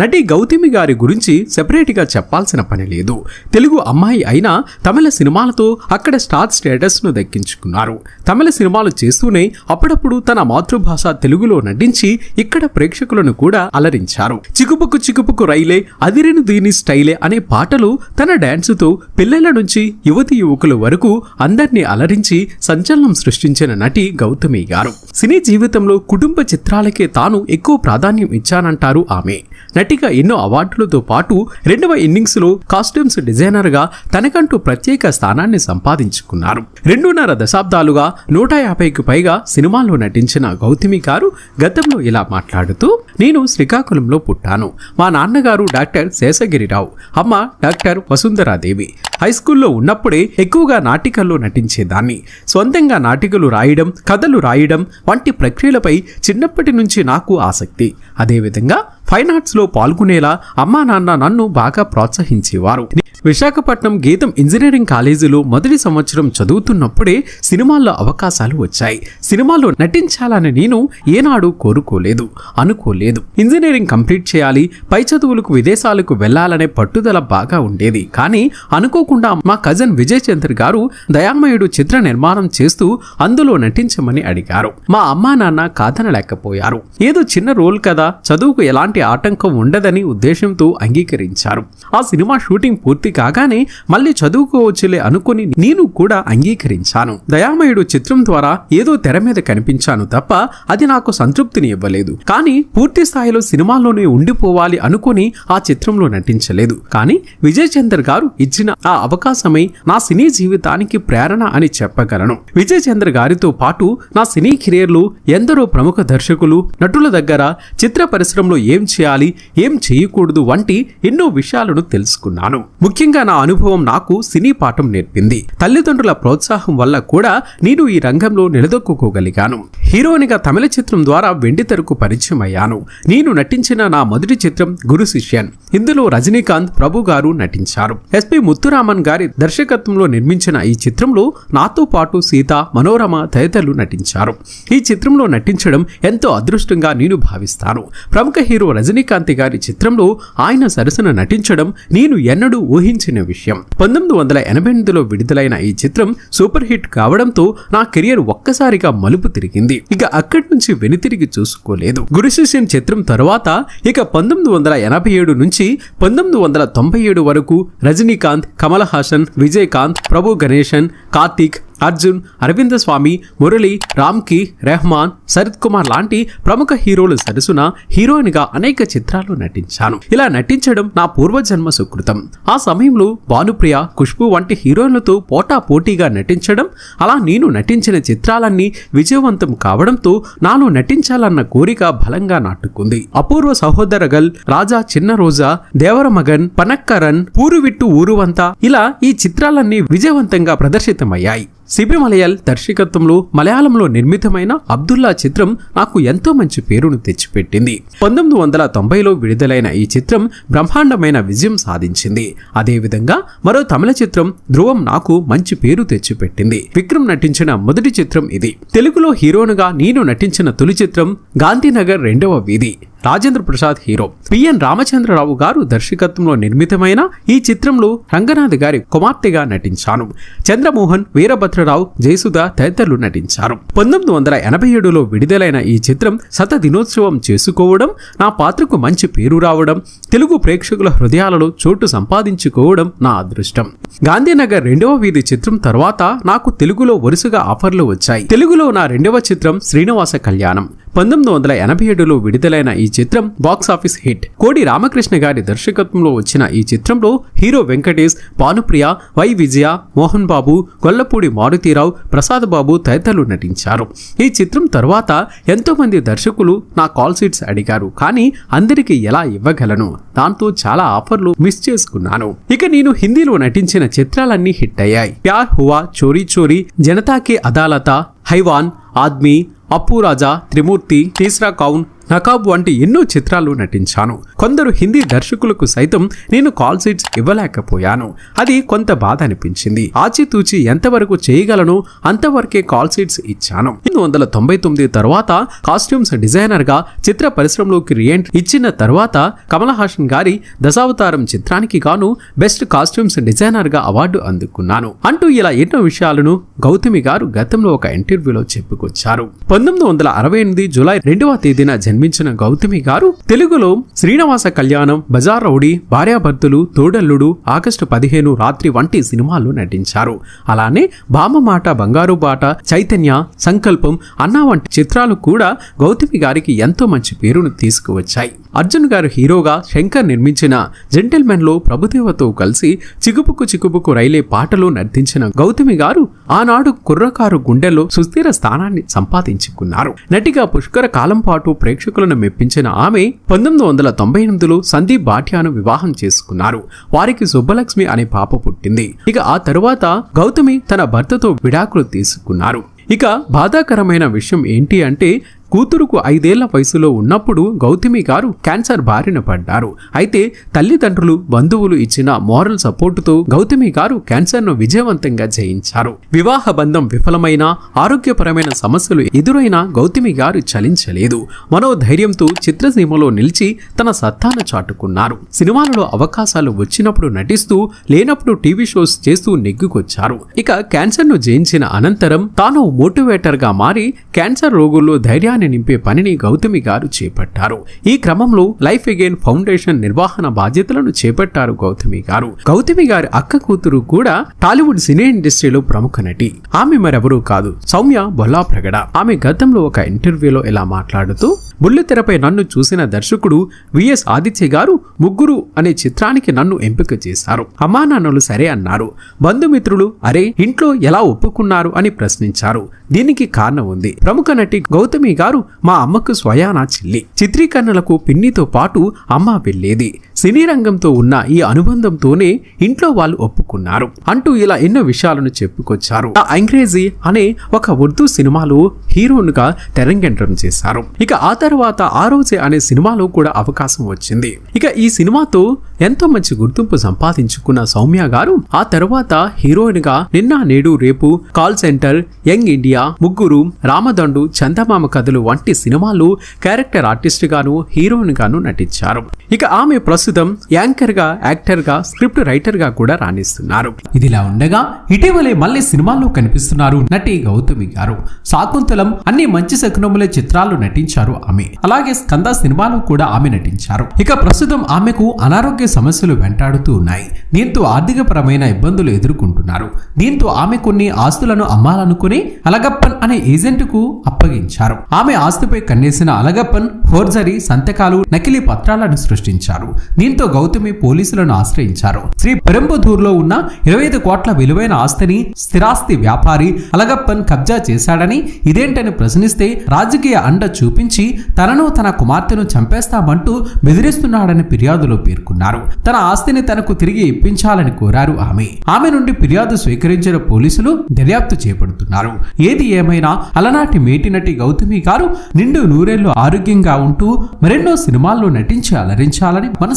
నటి గౌతమి గారి గురించి సెపరేట్గా చెప్పాల్సిన పని లేదు. తెలుగు అమ్మాయి అయినా తమిళ సినిమాలతో అక్కడ స్టార్ స్టేటస్ను దక్కించుకున్నారు. తమిళ సినిమాలు చేస్తూనే అప్పుడప్పుడు తన మాతృభాష తెలుగులో నటించి ఇక్కడ ప్రేక్షకులను కూడా అలరించారు. చికుపుకు చికుపుకు రైలే అదిరిను దీని స్టైలే అనే పాటలు తన డాన్సుతో పిల్లల నుంచి యువతి యువకుల వరకు అందరినీ అలరించి సంచలనం సృష్టించిన నటి గౌతమి గారు. సినీ జీవితంలో కుటుంబ చిత్రాలకే తాను ఎక్కువ ప్రాధాన్యం ఇచ్చానంటారు ఆమె. నటిగా ఎన్నో అవార్డులతో పాటు రెండవ ఇన్నింగ్స్లో కాస్ట్యూమ్స్ డిజైనర్గా తనకంటూ ప్రత్యేక స్థానాన్ని సంపాదించుకున్నారు. రెండున్నర దశాబ్దాలుగా నూట యాభైకి పైగా సినిమాల్లో నటించిన గౌతమి గారు గతంలో ఇలా మాట్లాడుతూ నేను శ్రీకాకుళంలో పుట్టాను. మా నాన్నగారు డాక్టర్ శేషగిరిరావు అమ్మ డాక్టర్ వసుంధరాదేవి. హై స్కూల్లో ఉన్నప్పుడే ఎక్కువగా నాటికల్లో నటించేదాన్ని. సొంతంగా నాటికలు రాయడం కథలు రాయడం వంటి ప్రక్రియలపై చిన్నప్పటి నుంచి నాకు ఆసక్తి. అదేవిధంగా ఫైన్ ఆర్ట్స్లో పాల్గొనేలా అమ్మా నాన్న నన్ను బాగా ప్రోత్సహించేవారు. విశాఖపట్నం గీతం ఇంజనీరింగ్ కాలేజీలో మొదటి సంవత్సరం చదువుతున్నప్పుడే సినిమాల్లో అవకాశాలు వచ్చాయి. సినిమాలో నటించాలని నేను ఏనాడు కోరుకోలేదు అనుకోలేదు. ఇంజనీరింగ్ కంప్లీట్ చేయాలి పై చదువులకు విదేశాలకు వెళ్ళాలనే పట్టుదల బాగా ఉండేది. కానీ అనుకోకుండా మా కజన్ విజయ్ చంద్ర గారు దయామయుడు చిత్ర నిర్మాణం చేస్తూ అందులో నటించమని అడిగారు. మా అమ్మా నాన్న కాదనలేకపోయారు. ఏదో చిన్న రోల్ కదా చదువుకు ఎలాంటి ఆటంకం ఉండదని ఉద్దేశంతో అంగీకరించారు. ఆ సినిమా షూటింగ్ పూర్తి కాగానే మళ్ళీ చదువుకోవచ్చులే అనుకుని నేను కూడా అంగీకరించాను. దయామయుడు చిత్రం ద్వారా ఏదో తెర మీద కనిపించాను తప్ప అది నాకు సంతృప్తిని ఇవ్వలేదు. కానీ పూర్తి స్థాయిలో సినిమాల్లోనే ఉండిపోవాలి అనుకుని ఆ చిత్రంలో నటించలేదు. కానీ విజయ్ చందర్ గారు ఇచ్చిన ఆ అవకాశమై నా సినీ జీవితానికి ప్రేరణ అని చెప్పగలను. విజయ్ చంద్ర గారితో పాటు నా సినీ కెరీర్లో ఎందరో ప్రముఖ దర్శకులు నటుల దగ్గర చిత్ర పరిశ్రమలో ఏం చేయాలి ఏం చేయకూడదు వంటి ఎన్నో విషయాలను తెలుసుకున్నాను. ముఖ్యంగా నా అనుభవం నాకు సినీ పాఠం నేర్పింది. తల్లిదండ్రుల ప్రోత్సాహం వల్ల కూడా నేను ఈ రంగంలో నిలదొక్కుకోగలిగాను. హీరోనిగా తమిళ చిత్రం ద్వారా వెండి తెరకు పరిచయం అయ్యాను. నేను నటించిన నా మొదటి చిత్రం గురు శిష్యన్. ఇందులో రజనీకాంత్ ప్రభు గారు నటించారు. ఎస్పి ముత్తురామన్ గారి దర్శకత్వంలో నిర్మించిన ఈ చిత్రంలో నాతో పాటు సీత మనోరమ తదితరులు నటించారు. ఈ చిత్రంలో నటించడం ఎంతో అదృష్టంగా నేను భావిస్తాను. ప్రముఖ హీరో రజనీకాంత్ గారి చిత్రంలో ఆయన సరసన నటించడం నేను ఎన్నడూ ఊహించిన విషయం. పంతొమ్మిది వందల ఎనభై ఎనిమిదిలో విడుదలైన ఈ చిత్రం సూపర్ హిట్ కావడంతో నా కెరియర్ ఒక్కసారిగా మలుపు తిరిగింది. ఇక అక్కడి నుంచి వెనుతిరిగి చూసుకోలేదు. గురుశిష్యం చిత్రం తరువాత ఇక పంతొమ్మిది వందల ఎనభై ఏడు నుంచి పంతొమ్మిది వందల తొంభై ఏడు వరకు రజనీకాంత్ కమల్ హాసన్ విజయకాంత్ ప్రభు గణేశన్ కార్తీక్ అర్జున్ అరవింద స్వామి మురళి రామ్కి రెహమాన్ శరత్ కుమార్ లాంటి ప్రముఖ హీరోల సరసున హీరోయిన్గా అనేక చిత్రాలు నటించాను. ఇలా నటించడం నా పూర్వజన్మ సుకృతం. ఆ సమయంలో భానుప్రియ ఖుష్బు వంటి హీరోయిన్లతో పోటా పోటీగా నటించడం అలా నేను నటించిన చిత్రాలన్నీ విజయవంతం కావడంతో నాలో నటించాలన్న కోరిక బలంగా నాటుకుంది. అపూర్వ సహోదరగల్ రాజా చిన్న రోజా దేవరమగన్ పనక్కరన్ పూరువిట్టు ఊరువంత ఇలా ఈ చిత్రాలన్నీ విజయవంతంగా ప్రదర్శితమయ్యాయి. శిబిమలయాల్ దర్శకత్వంలో మలయాళంలో నిర్మితమైన అబ్దుల్లా చిత్రం నాకు ఎంతో మంచి పేరును తెచ్చిపెట్టింది. పంతొమ్మిది వందల తొంభైలో విడుదలైన ఈ చిత్రం బ్రహ్మాండమైన విజయం సాధించింది. అదేవిధంగా మరో తమిళ చిత్రం ధ్రువం నాకు మంచి పేరు తెచ్చిపెట్టింది. విక్రమ్ నటించిన మొదటి చిత్రం ఇది. తెలుగులో హీరోనుగా నేను నటించిన తొలి చిత్రం గాంధీనగర్ రెండవ వీధి. రాజేంద్ర ప్రసాద్ హీరో. పిఎన్ రామచంద్రరావు గారు దర్శకత్వంలో నిర్మితమైన ఈ చిత్రంలో రంగనాథ్ గారి కుమార్తెగా నటించాను చంద్రమోహన్ వీరభద్రరావు జయసుధ తదితరులు నటించారు. పంతొమ్మిది వందల ఎనభై ఏడులో విడుదలైన ఈ చిత్రం శత దినోత్సవం చేసుకోవడం నా పాత్రకు మంచి పేరు రావడం తెలుగు ప్రేక్షకుల హృదయాలలో చోటు సంపాదించుకోవడం నా అదృష్టం. గాంధీనగర్ రెండవ వీధి చిత్రం తర్వాత నాకు తెలుగులో వరుసగా ఆఫర్లు వచ్చాయి. తెలుగులో నా రెండవ చిత్రం శ్రీనివాస కళ్యాణం. పంతొమ్మిది వందల ఎనభై ఏడులో విడుదలైన ఈ చిత్రం బాక్స్ ఆఫీస్ హిట్. కోడి రామకృష్ణ గారి దర్శకత్వంలో వచ్చిన ఈ చిత్రంలో హీరో వెంకటేష్ భానుప్రియ వై విజయ మోహన్ బాబు గొల్లపూడి మారుతీరావు ప్రసాద్ బాబు తదితరులు నటించారు. ఈ చిత్రం తర్వాత ఎంతో మంది దర్శకులు నా కాల్ సీట్స్ అడిగారు. కానీ అందరికీ ఎలా ఇవ్వగలను? దాంతో చాలా ఆఫర్లు మిస్ చేసుకున్నాను. ఇక నేను హిందీలో నటించిన చిత్రాలన్నీ హిట్ అయ్యాయి. ప్యార్ హువా చోరీ చోరీ జనతాకి అదాలత హైవాన్ ఆద్మీ అప్పు రాజా త్రిమూర్తి తీసరా కౌన్ నకాబ్ వంటి ఎన్నో చిత్రాలు నటించాను. కొందరు హిందీ దర్శకులకు సైతం నేను కాల్ సీట్స్ ఇవ్వలేకపోయాను. అది కొంత బాధ అనిపించింది. ఆచితూచి ఎంతవరకు చేయగలను అంతవరకే కాల్ సీట్స్ ఇచ్చాను. పంతొమ్మిది వందల తొంభై తొమ్మిది తర్వాత కాస్ట్యూమ్స్ డిజైనర్గా చిత్ర పరిశ్రమలోకి రియంట్ ఇచ్చిన తర్వాత కమల్ హాసన్ గారి దశావతారం చిత్రానికి గాను బెస్ట్ కాస్ట్యూమ్స్ డిజైనర్గా అవార్డు అందుకున్నాను. అంటూ ఇలా ఎన్నో విషయాలను గౌతమి గారు గతంలో ఒక ఇంటర్వ్యూలో చెప్పుకొచ్చారు. పంతొమ్మిది వందల అరవై ఎనిమిది జూలై రెండవ తేదీన జన్మించిన గౌతమి గారు తెలుగులో శ్రీనివాస కళ్యాణం బజార్ రౌడీ భార్యాభర్తలు తోడల్లుడు ఆగస్టు పదిహేను రాత్రి వంటి సినిమాల్లో నటించారు. అలానే బామమాట బంగారు బాట చైతన్య సంకల్పం అన్నా వంటి చిత్రాలు కూడా గౌతమి గారికి ఎంతో మంచి పేరును తీసుకువచ్చాయి. అర్జున్ గారు హీరోగా శంకర్ నిర్మించిన జెంటిల్మెన్లో ప్రభుదేవతో కలిసి చిగుపుకు చిగుపుకు రైలే పాటలో నర్తించిన గౌతమి గారు ఆనాడు కుర్రకారు గుండెల్లో సుస్థిర స్థానాన్ని సంపాదించుకున్నారు. నటిగా పుష్కర కాలం పాటు ప్రేక్షకులను మెప్పించిన ఆమె పంతొమ్మిది వందల తొంభై ఎనిమిదిలో సందీప్ భాటియాను వివాహం చేసుకున్నారు. వారికి సుబ్బలక్ష్మి అనే పాప పుట్టింది. ఇక ఆ తరువాత గౌతమి తన భర్తతో విడాకులు తీసుకున్నారు. ఇక బాధాకరమైన విషయం ఏంటి అంటే కూతురుకు ఐదేళ్ళ వయసులో ఉన్నప్పుడు గౌతమి గారు క్యాన్సర్ బారిన పడ్డారు. అయితే తల్లిదండ్రులు బంధువులు ఇచ్చిన మోరల్ సపోర్టుతో గౌతమి గారు క్యాన్సర్ను విజయవంతంగా జయించారు. వివాహ బంధం విఫలమైన ఆరోగ్యపరమైన సమస్యలు ఎదురైన గౌతమి గారు చలించలేదు. మనోధైర్యంతో చిత్రసీమలో నిలిచి తన సత్తాను చాటుకున్నారు. సినిమాలలో అవకాశాలు వచ్చినప్పుడు నటిస్తూ లేనప్పుడు టీవీ షోస్ చేస్తూ నెగ్గుకొచ్చారు. ఇక క్యాన్సర్ను జయించిన అనంతరం తాను మోటివేటర్గా మారి క్యాన్సర్ రోగుల్లో ధైర్యాన్ని నింపే పనిని గౌతమి గారు చేపట్టారు. ఈ క్రమంలో లైఫ్ అగైన్ ఫౌండేషన్ నిర్వహణ బాధ్యతలను చేపట్టారు గౌతమి గారు. గౌతమి గారి అక్క కూతురు కూడా టాలీవుడ్ సినీ ఇండస్ట్రీలో ప్రముఖ నటి. ఆమె మరెవరూ కాదు సౌమ్య బొల్లా ప్రగడ. ఆమె గతంలో ఒక ఇంటర్వ్యూలో ఇలా మాట్లాడుతూ బుల్లితెరపై నన్ను చూసిన దర్శకుడు విఎస్ ఆదిత్య గారు ముగ్గురు అనే చిత్రానికి నన్ను ఎంపిక చేశారు. అమ్మా నాన్నలు సరే అన్నారు. బంధుమిత్రులు అరే ఇంట్లో ఎలా ఒప్పుకున్నారు? అని ప్రశ్నించారు. దీనికి కారణం ఉంది. ప్రముఖ నటి గౌతమి గారు మా అమ్మకు స్వయానా చెల్లి. చిత్రీకరణలకు పిన్నితో పాటు అమ్మ వెళ్ళేది. సినీ రంగంతో ఉన్న ఈ అనుబంధంతోనే ఇంట్లో వాళ్ళు ఒప్పుకున్నారు. అంటూ ఇలా ఎన్నో విషయాలను చెప్పుకొచ్చారు. ఆ అంగ్రేజీ అనే ఒక ఉర్దూ సినిమాలో హీరోనుగా తెరంగేట్రం చేశారు. ఇక ఆ తర్వాత ఆ రోజే అనే సినిమాలో కూడా అవకాశం వచ్చింది. ఇక ఈ సినిమాతో ఎంతో మంచి గుర్తింపు సంపాదించుకున్న సౌమ్య గారు ఆ తర్వాత హీరోయిన్గా నిన్న నేడు రేపు కాల్ సెంటర్ యంగ్ ఇండియా ముగ్గురు రామదండు చందమామ కథలు వంటి సినిమాలు క్యారెక్టర్ ఆర్టిస్ట్ గాను హీరోయిన్ గాను నటించారు. ఇక ఆమె ప్రస్తుతం యాంకర్గా యాక్టర్గా స్క్రిప్ట్ రైటర్గా కూడా రాణిస్తున్నారు. ఇదిలా ఉండగా ఇటీవలే మళ్ళీ సినిమాల్లో కనిపిస్తున్నారు నటి గౌతమి గారు. శాకుంతలం అన్ని మంచి శకునములే చిత్రాలు నటించారు ఆమె. అలాగే స్కంద సినిమాలో కూడా ఆమె నటించారు. ఇక ప్రస్తుతం ఆమెకు అనారోగ్య సమస్యలు వెంటాడుతూ ఉన్నాయి. దీంతో ఆర్థికపరమైన ఇబ్బందులు ఎదుర్కొంటున్నారు. దీంతో ఆమె కొన్ని ఆస్తులను అమ్మాలనుకుని అలగప్పన్ అనే ఏజెంట్కు అప్పగించారు. ఆమె ఆస్తిపై కన్నేసిన అలగప్పన్ ఫోర్జరీ సంతకాలు నకిలీ పత్రాలను సృష్టించారు. దీంతో గౌతమి పోలీసులను ఆశ్రయించారు. శ్రీ పెరంబదూర్లో ఉన్న ఇరవై ఐదు కోట్ల విలువైన ఆస్తిని స్థిరాస్తి వ్యాపారి అలగప్పన్ కబ్జా చేశాడని ఇదేంటని ప్రశ్నిస్తే రాజకీయ అండ చూపించి తనను తన కుమార్తెను చంపేస్తామంటూ బెదిరిస్తున్నాడని ఫిర్యాదులో పేర్కొన్నారు. తన ఆస్తిని తనకు తిరిగి ఇప్పించాలని కోరారు ఆమె. ఆమె నుండి ఫిర్యాదు స్వీకరించిన పోలీసులు దర్యాప్తు చేపడుతున్నారు. ఏది ఏమైనా అలనాటి మేటినటి గౌతమి గారు నిండు నూరేళ్ళు ఆరోగ్యంగా ఉంటూ మరెన్నో సినిమాల్లో నటించి అలరించాలని